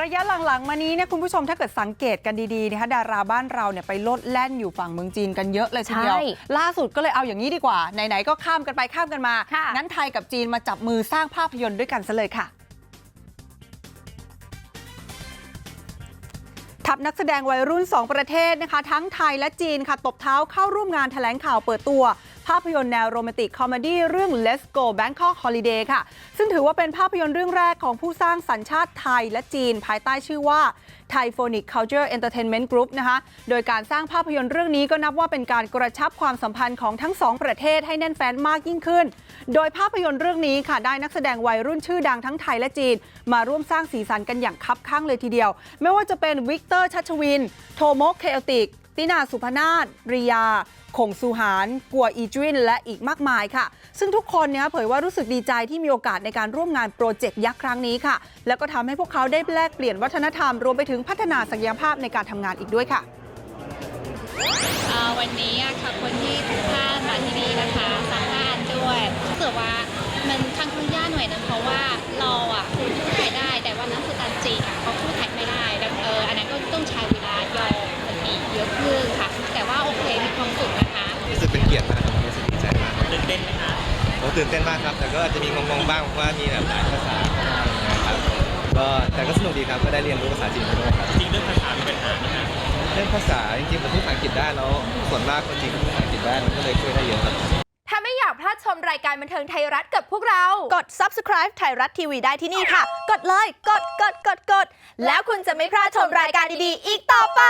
ระยะหลังๆมานี้เนี่ยคุณผู้ชมถ้าเกิดสังเกตกันดีๆนะคะดาราบ้านเราเนี่ยไปโลดแล่นอยู่ฝั่งเมืองจีนกันเยอะเลยทีเดียวใช่ล่าสุดก็เลยเอาอย่างนี้ดีกว่าไหนๆก็ข้ามกันไปข้ามกันมาค่ะงั้นไทยกับจีนมาจับมือสร้างภาพยนตร์ด้วยกันซะเลยค่ะทัพนักแสดงวัยรุ่น 2 ประเทศนะคะ ทั้งไทยและจีนค่ะ ตบเท้าเข้าร่วมงานแถลงข่าวเปิดตัว ภาพยนตร์แนวโรแมนติกคอมเมดี้เรื่อง Let's Go Bangkok Holiday ค่ะ ซึ่งถือว่าเป็นภาพยนตร์เรื่องแรกของผู้สร้างสัญชาติไทยและจีน ภายใต้ชื่อว่า Thai Phonic Culture Entertainment Group นะคะโดยการสร้างภาพยนตร์เรื่องนี้ก็นับว่าเป็นการกระชับความสัมพันธ์ของทั้งสองประเทศให้แน่นแฟ้นมากยิ่งขึ้น โดยภาพยนตร์เรื่องนี้ค่ะได้นักแสดงวัยรุ่นชื่อดังทั้งไทยและจีน มาร่วมสร้างสีสันกันอย่างคับข้างเลยทีเดียว ไม่ว่าจะเป็นวิกเตอร์ชัชวิน โทโมกเคอติกตินาสุพนาศริยา คงซูหานกัวอีจวินและอีกมากมายค่ะ ซึ่งทุกคนเนี่ยเผยว่ารู้สึกดีใจที่มีโอกาสในการร่วมงานโปรเจกต์ยักษ์ครั้งนี้ค่ะ แล้วก็ทำให้พวกเขาได้แลกเปลี่ยนวัฒนธรรมรวมไปถึงพัฒนาศักยภาพในการทำงานอีกด้วยค่ะวันนี้ค่ะคนที่ทุกท่านมาที่ ตื่นเต้นมากครับ แต่ก็อาจจะมีงงๆบ้างเพราะว่ามีแบบหลายภาษาอะไรอย่างเงี้ยครับก็แต่ก็สนุกดีครับก็ได้เรียนรู้ภาษาจีนไปด้วยครับจริงเรื่องภาษามีปัญหาไหมคะเรื่องภาษาจริงๆผมพูดภาษาอังกฤษได้แล้วส่วนมากคนจีนก็พูดภาษาอังกฤษได้มันก็เลยช่วยได้เยอะครับ ถ้าไม่อยากพลาดชมรายการบันเทิงไทยรัฐกับพวกเรา กด subscribe ไทยรัฐทีวีได้ที่นี่ค่ะ กดเลย กด กด กด กด แล้วคุณจะไม่พลาดชมรายการดีๆ อีกต่อไป